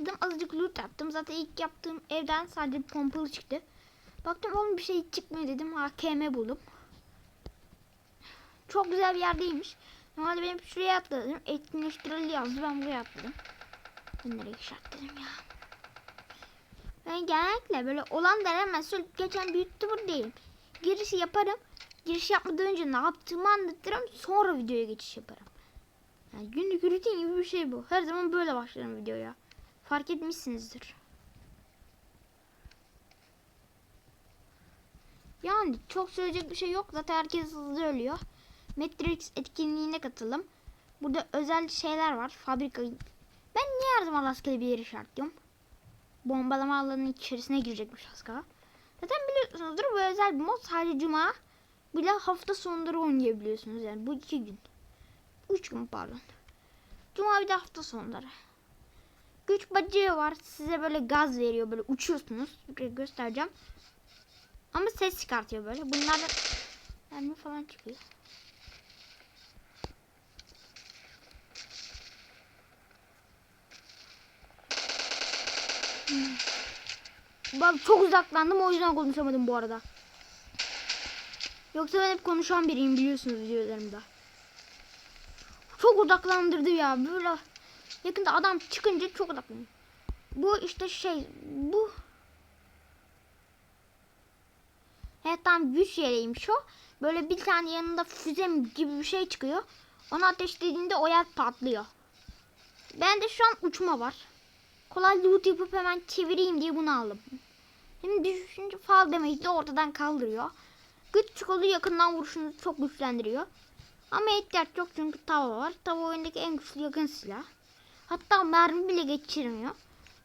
atladım. Azıcık loot yaptım. Zaten ilk yaptığım evden sadece bir pompalı çıktı. Baktım oğlum bir şey çıkmıyor dedim. AKM buldum. Çok güzel bir yerdeymiş. Normalde benim şuraya atladım. Etkinleştirildi yazdı. Ben buraya atladım. Ben nereye işaretledim ya. Ben genellikle böyle olan denemez. Geçen bir YouTuber değilim. Girişi yaparım. Giriş yapmadan önce ne yaptığımı anlatırım. Sonra videoya geçiş yaparım. Yani günlük rutin gibi bir şey bu. Her zaman böyle başlarım videoya. Fark etmişsinizdir. Yani çok söyleyecek bir şey yok. Zaten herkes hızlı ölüyor. Matrix etkinliğine katılım. Burada özel şeyler var. Fabrika. Ben niye zaman rastgele bir yeri işaretliyorum? Bombalama alanının içerisine girecekmiş kala. Zaten biliyorsunuzdur bu özel bir mod. Sadece cuma. Bir de hafta sonları oynayabiliyorsunuz yani. Bu iki gün. Üç gün pardon. Cuma bir de hafta sonları. Güç bacağı var. Size böyle gaz veriyor. Böyle uçuyorsunuz. Göstereceğim. Ama ses çıkartıyor böyle. Bunlardan mermi falan çıkıyor. Bak çok uzaklandım o yüzden konuşamadım bu arada. Yoksa ben hep konuşan biriyim biliyorsunuz videolarımda. Çok odaklandırdı ya böyle. Yakında adam çıkınca çok odaklanıyor. Bu işte şey bu. Evet tam güç yeriymiş o. Böyle bir tane yanında füze gibi bir şey çıkıyor. Onu ateşlediğinde o yer patlıyor. Ben de şu an uçma var. Kolay loot yapıp hemen çevireyim diye bunu aldım. Şimdi düşünce fal demeyi de ortadan kaldırıyor. Güç çikolu yakından vuruşunu çok güçlendiriyor. Ama ihtiyaç yok çünkü tava var. Tava oyundaki en güçlü yakın silah. Hatta mermi bile geçirmiyor.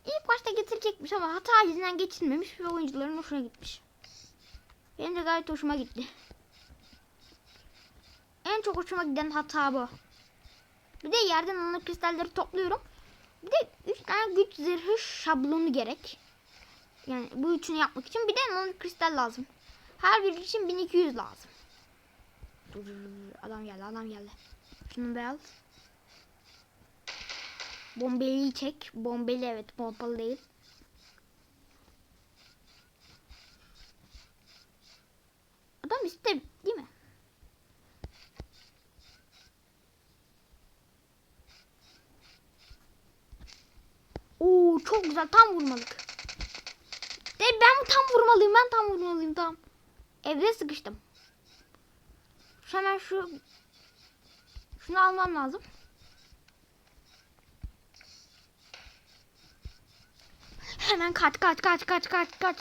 İlk başta getirecekmiş ama hata yüzünden geçilmemiş ve oyuncuların hoşuna gitmiş. Benim de gayet hoşuma gitti. En çok hoşuma giden hata bu. Bir de yerden onun kristalleri topluyorum. Bir de 3 tane güç zırhı şablonu gerek. Yani bu üçünü yapmak için bir de onun kristal lazım. Her biri için 1200 lazım. Dur, dur, dur. Adam geldi adam geldi. Şunu beyaz. Bombeliyi çek. Bombeli evet pompalı değil. Adam iste değil mi? Oo çok güzel tam vurmalık. De ben tam vurmalıyım ben tam vurmalıyım tam. Evde sıkıştım. Hemen şu şunu almam lazım. Hemen kaç kaç kaç kaç kaç kaç.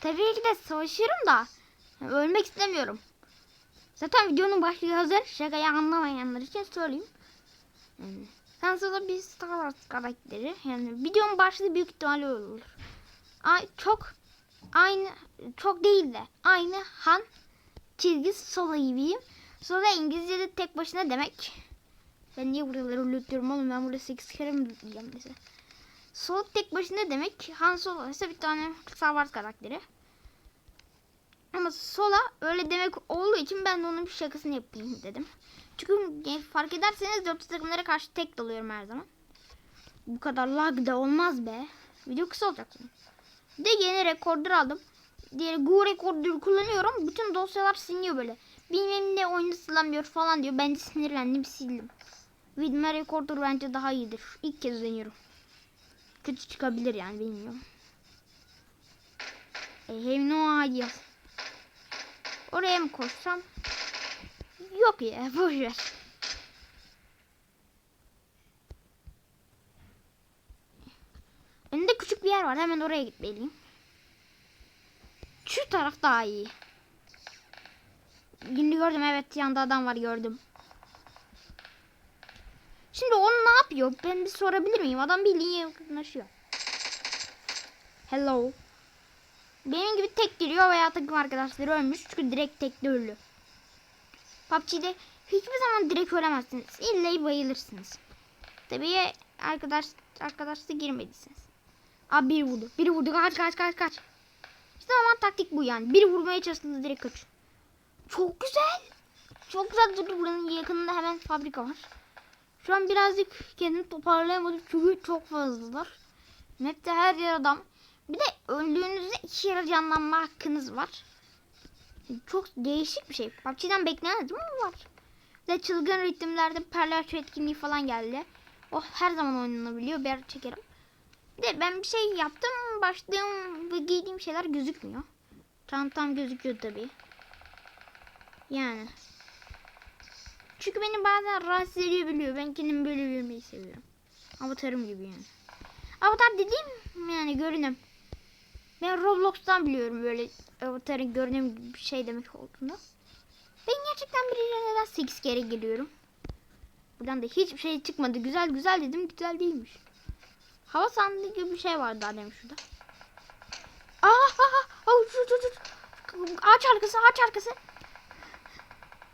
Tabii ki de savaşırım da ölmek istemiyorum. Zaten videonun başlığı hazır. Şakayı anlamayanlar için söyleyeyim. Sen sonra bir Star Wars karakteri. Yani videonun başlığı büyük ihtimalle olur. Ay, çok aynı çok değil de aynı Han çizgi sola gibiyim. Sola İngilizce'de tek başına demek. Ben niye buraları lütluyorum oğlum ben burada 8 kere mi lütleyeceğim mesela. Sol tek başına demek. Han Solo ise bir tane Star Wars karakteri. Ama Sola öyle demek olduğu için ben de onun bir şakasını yapayım dedim. Çünkü fark ederseniz dört takımlara karşı tek dalıyorum her zaman. Bu kadar lag da olmaz be. Video kısa olacak. Bir de yeni rekorder aldım. Diğer Go rekorder kullanıyorum. Bütün dosyalar siliniyor böyle. Bilmem ne oyunu silinmiyor falan diyor. Ben de sinirlendim sildim. Vidme rekorder bence daha iyidir. İlk kez deniyorum. Kötü çıkabilir yani bilmiyorum. E, hem no idea. Oraya mı koşsam? Yok ya boş ver. Önünde küçük bir yer var. Hemen oraya gitmeliyim. Şu taraf daha iyi. Şimdi gördüm evet yanda adam var gördüm. Şimdi onu yapıyor? Ben bir sorabilir miyim? Adam bildiğin yakınlaşıyor. Hello. Benim gibi tek giriyor veya takım arkadaşları ölmüş. Çünkü direkt tekli ölü. PUBG'de hiçbir zaman direkt ölemezsiniz. İlla bayılırsınız. Tabii arkadaş arkadaşla girmediyseniz. Abi biri vurdu. Biri vurdu. Kaç kaç kaç kaç. İşte zaman taktik bu yani. Biri vurmaya çalıştığında direkt kaç. Çok güzel. Çok güzel durdu. Buranın yakınında hemen fabrika var. Şu an birazcık kendimi toparlayamadım çünkü çok fazlalar. Map'te her yer adam. Bir de öldüğünüzde iki yere canlanma hakkınız var. Çok değişik bir şey. PUBG'den beklemezdim ama var. Ve çılgın ritimlerde perlaço etkinliği falan geldi. O her zaman oynanabiliyor. Bir ara çekerim. Bir de ben bir şey yaptım. Başladığım ve giydiğim şeyler gözükmüyor. Çantam gözüküyor tabii. Yani. Çünkü beni bazen rahatsız edebiliyor. Ben kendimi böyle görmeyi seviyorum. Avatarım gibi yani. Avatar dediğim yani görünüm. Ben Roblox'tan biliyorum böyle avatarın görünüm gibi bir şey demek olduğunu. Ben gerçekten bir neden 8 kere geliyorum. Buradan da hiçbir şey çıkmadı. Güzel güzel dedim. Güzel değilmiş. Hava sandığı gibi bir şey var daha demiş şurada. Aa, aa, aa, aa. Ağaç arkası, ağaç arkası.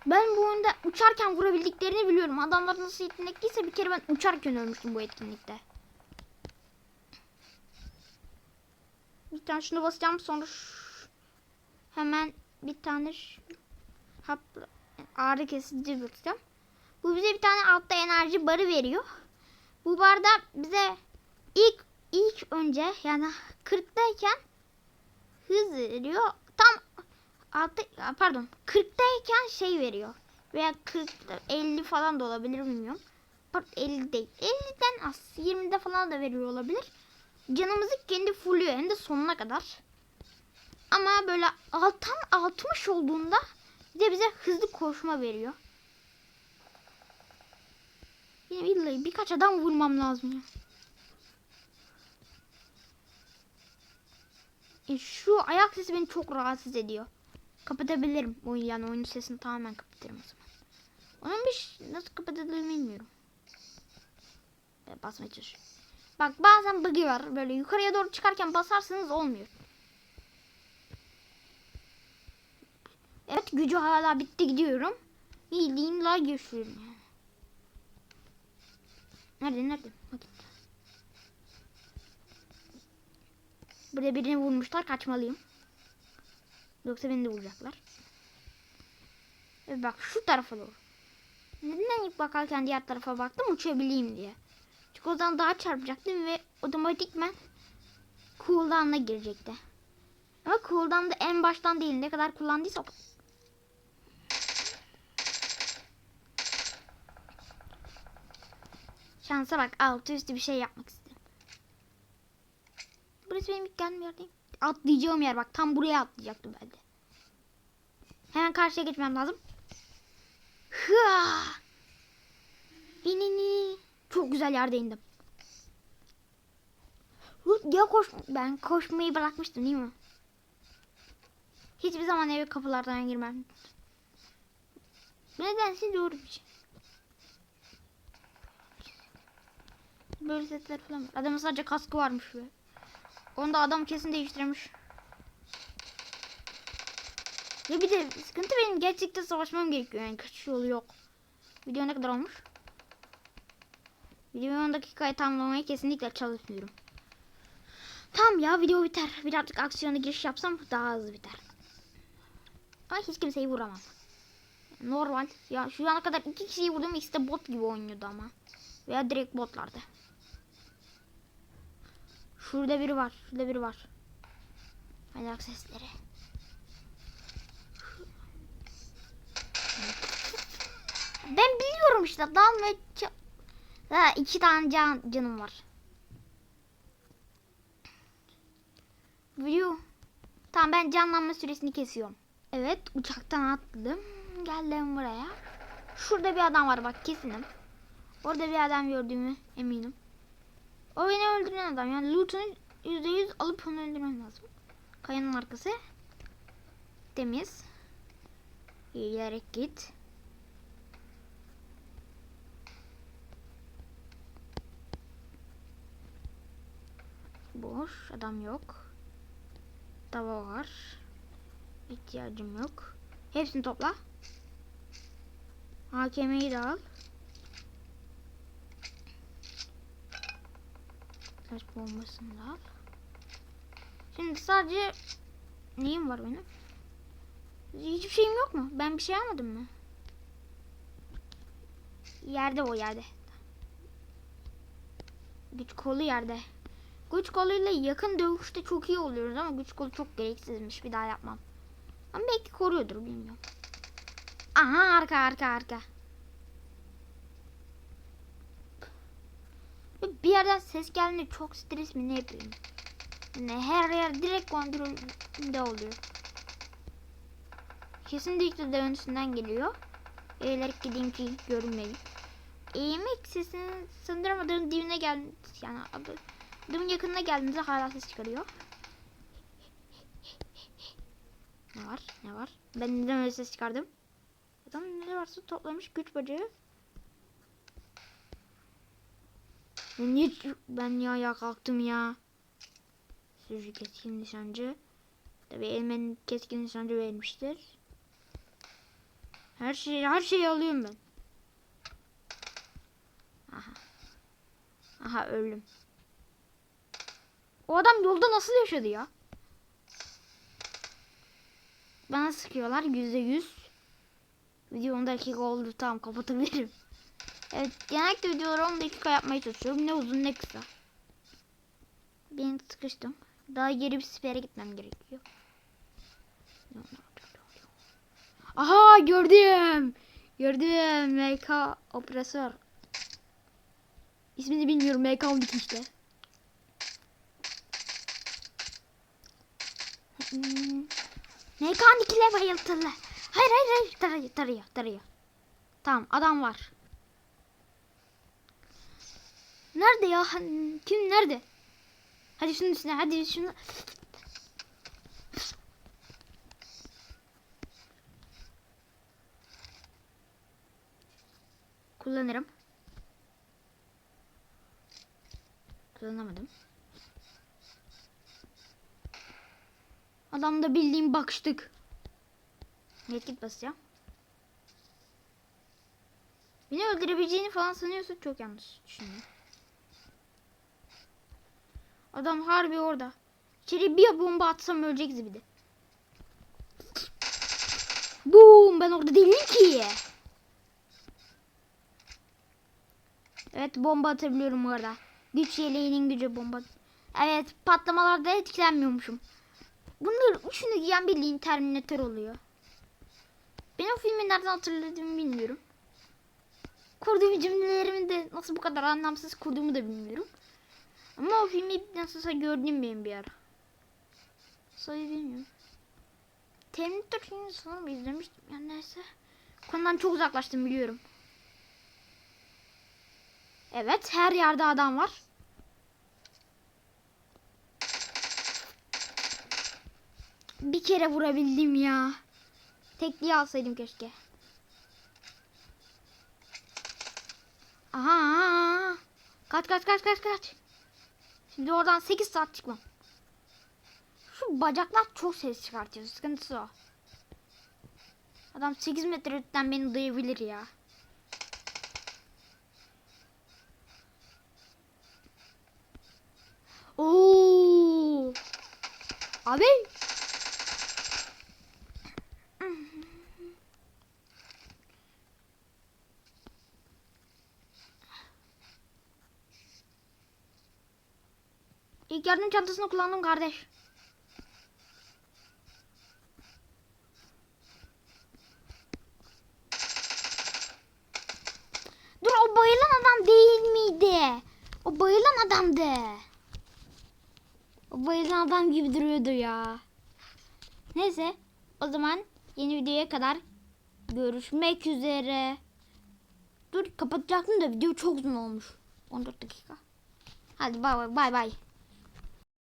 Ben bu oyunda uçarken vurabildiklerini biliyorum. Adamlar nasıl yetenekliyse bir kere ben uçarken ölmüştüm bu etkinlikte. Bir tane şunu basacağım sonra hemen bir tane hap ağrı kesici basacağım. Bu bize bir tane altta enerji barı veriyor. Bu barda bize ilk ilk önce yani 40'tayken hız veriyor. Tam altı pardon 40'tayken şey veriyor. Veya 40 50 falan da olabilir bilmiyorum. Pardon 50 değil. 50'den az 20'de falan da veriyor olabilir. Canımızı kendi fulluyor hem de sonuna kadar. Ama böyle alttan 60 olduğunda bir de bize hızlı koşma veriyor. Yine billahi birkaç adam vurmam lazım ya. E, şu ayak sesi beni çok rahatsız ediyor. Kapatabilirim oyun yani oyunun sesini tamamen kapatırım o zaman. Onun bir nasıl kapatıldığını bilmiyorum. Ben basmaya çalışıyorum. Bak bazen bug'i var. Böyle yukarıya doğru çıkarken basarsanız olmuyor. Evet gücü hala bitti gidiyorum. Bildiğin lag yaşıyorum yani. Nerede nerede? Bakayım. Burada birini vurmuşlar kaçmalıyım. Yoksa beni de vuracaklar. Evet bak şu tarafa doğru. Neden ilk bakarken diğer tarafa baktım uçabileyim diye. Çünkü o zaman daha çarpacaktım ve otomatikmen cooldown'a girecekti. Ama cooldown da en baştan değil ne kadar kullandıysa Şansa bak altı üstü bir şey yapmak istedim. Burası benim ilk geldiğim yer değil. Atlayacağım yer bak tam buraya atlayacaktım ben de. Hemen karşıya geçmem lazım. Hıa! İnini. Çok güzel yerde indim. Ya koş ben koşmayı bırakmıştım değil mi? Hiçbir zaman eve kapılardan girmem. Nedense doğru bir şey. Böyle setler falan var. Adamın sadece kaskı varmış be. Onu da adam kesin değiştirmiş. Ya bir de sıkıntı benim gerçekten savaşmam gerekiyor yani kaçış yolu yok. Video ne kadar olmuş? Videoyu 10 dakikaya tamamlamaya kesinlikle çalışmıyorum. Tamam ya video biter. Birazcık aksiyona giriş yapsam daha hızlı biter. Ama hiç kimseyi vuramam. Normal. Ya şu ana kadar iki kişiyi vurdum ikisi de bot gibi oynuyordu ama. Veya direkt botlardı. Şurada biri var. Şurada biri var. Ayak sesleri. Ben biliyorum işte. Dal ve Ha, iki tane can, canım var. View. Tamam ben canlanma süresini kesiyorum. Evet uçaktan atladım. Geldim buraya. Şurada bir adam var bak kesinim. Orada bir adam gördüğümü eminim. O beni öldüren adam. Yani loot'unu %100 alıp onu öldürmem lazım. Kayanın arkası. Temiz. Yiyerek git. Boş. Adam yok. Tava var. İhtiyacım yok. Hepsini topla. AKM'yi de al. Taş bombasını al. Şimdi sadece neyim var benim? Hiçbir şeyim yok mu? Ben bir şey almadım mı? Yerde o yerde. Güç kolu yerde. Güç koluyla yakın dövüşte çok iyi oluyoruz ama güç kolu çok gereksizmiş. Bir daha yapmam. Ama belki koruyordur bilmiyorum. Aha arka arka arka. Bir yerden ses geldiğinde çok stres mi ne yapıyorum? Yani her yer direkt kontrolünde oluyor. Kesinlikle de önünden geliyor. Eğilerek gideyim ki görünmeyin. Eğilmek sesini sanırım adamın dibine geldi. Yani adı- adamın yakınına geldiğinde hala ses çıkarıyor. Ne var? Ne var? Ben neden öyle ses çıkardım? Adam ne varsa toplamış güç bacağı. Ben niye ben niye ayağa kalktım ya? Sürücü keskin nişancı. Tabii elmenin keskin nişancı vermiştir. Her şeyi her şeyi alıyorum ben. Aha. Aha öldüm. O adam yolda nasıl yaşadı ya? Bana sıkıyorlar yüzde yüz. Video 10 dakika oldu tamam kapatabilirim. Evet genellikle videoları 10 dakika yapmaya çalışıyorum. Ne uzun ne kısa. Ben sıkıştım. Daha geri bir sipere gitmem gerekiyor. Aha gördüm. Gördüm. MK operatör. İsmini bilmiyorum. MK 12 işte. Hmm. MK 12'le bayıltılı. Hayır hayır hayır. Tarıyor tarıyor tarıyor. Tamam adam var. Nerede ya? Kim nerede? Hadi şunun üstüne hadi şunu. Kullanırım. Kullanamadım. Adamda bildiğim bakıştık. Medkit basacağım. Beni öldürebileceğini falan sanıyorsun çok yanlış düşünüyorum. Adam harbi orada. İçeri bir bomba atsam öleceğiz bir de. Boom ben orada değilim ki. Evet bomba atabiliyorum orada. Güç yeleğinin gücü bomba. Evet patlamalarda etkilenmiyormuşum. Bunları üçünü giyen bildiğin Terminator oluyor. Ben o filmi nereden hatırladığımı bilmiyorum. Kurduğum cümlelerimi de nasıl bu kadar anlamsız kurduğumu da bilmiyorum. Ama o filmi nasılsa gördüm benim bir ara. Sayı bilmiyorum. Terminator filmini sanırım izlemiştim. Yani neyse. Konudan çok uzaklaştım biliyorum. Evet her yerde adam var. Bir kere vurabildim ya. Tekliği alsaydım keşke. Aha. Kaç kaç kaç kaç kaç. Şimdi oradan 8 saat çıkmam. Şu bacaklar çok ses çıkartıyor. Sıkıntısı o. Adam 8 metre öteden beni duyabilir ya. Oo! Abi. İlk yardım çantasını kullandım kardeş. Dur o bayılan adam değil miydi? O bayılan adamdı. O bayılan adam gibi duruyordu ya. Neyse o zaman yeni videoya kadar görüşmek üzere. Dur kapatacaktım da video çok uzun olmuş. 14 dakika. Hadi bay bay bay bay.